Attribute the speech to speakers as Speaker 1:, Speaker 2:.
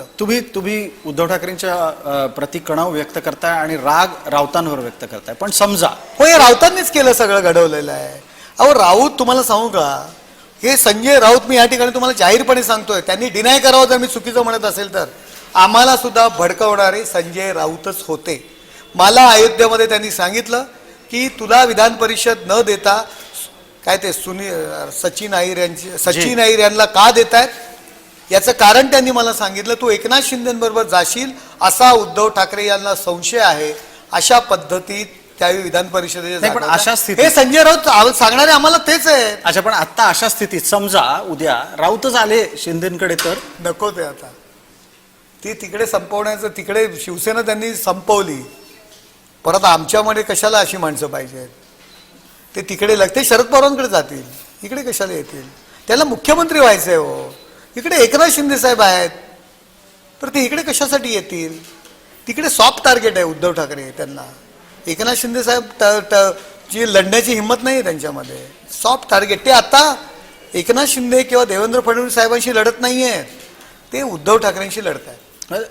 Speaker 1: वाटतं?
Speaker 2: तुम्ही तुम्ही उद्धव ठाकरेंच्या प्रति कणाव व्यक्त करताय आणि राग राऊतांवर व्यक्त करताय. पण समजा.
Speaker 1: हो हे राऊतांनीच केलं सगळं घडवलेलं आहे. अहो राऊत तुम्हाला सांगू का? हे संजय राऊत मी या ठिकाणी तुम्हाला जाहीरपणे सांगतोय. त्यांनी डिनाय करावं जर मी चुकीचं म्हणत असेल तर. आम्हाला सुद्धा भडकवणारे संजय राऊतच होते. मला अयोध्येमध्ये त्यांनी सांगितलं की तुला विधान परिषद न देता काय ते सुनी सचिन अहिर यांची सचिन अहिर यांना का देत आहेत याचं कारण त्यांनी मला सांगितलं तू एकनाथ शिंदेबरोबर जाशील असा उद्धव ठाकरे यांना संशय आहे. अशा पद्धतीत त्यावेळी विधान परिषदेच्या
Speaker 2: पण अशा
Speaker 1: हे संजय राऊत सांगणारे आम्हाला तेच आहे.
Speaker 2: अच्छा पण आता अशा स्थितीत समजा उद्या राऊतच आले शिंदेकडे तर?
Speaker 1: नको ते आता. ती तिकडे संपवण्याचं तिकडे शिवसेना त्यांनी संपवली. परत आमच्यामध्ये कशाला अशी माणसं पाहिजेत? ते तिकडे लग ते शरद पवारांकडे जातील. इकडे कशाला येतील? त्याला मुख्यमंत्री व्हायचंय हो. इकडे एकनाथ शिंदे साहेब आहेत. तर ते इकडे कशासाठी येतील? तिकडे सॉफ्ट टार्गेट आहे उद्धव ठाकरे त्यांना. एकनाथ शिंदे साहेब जी लढण्याची हिंमत नाही आहे त्यांच्यामध्ये. सॉफ्ट टार्गेट ते आता एकनाथ शिंदे किंवा देवेंद्र फडणवीस साहेबांशी लढत नाही आहेत ते उद्धव ठाकरेंशी लढत आहेत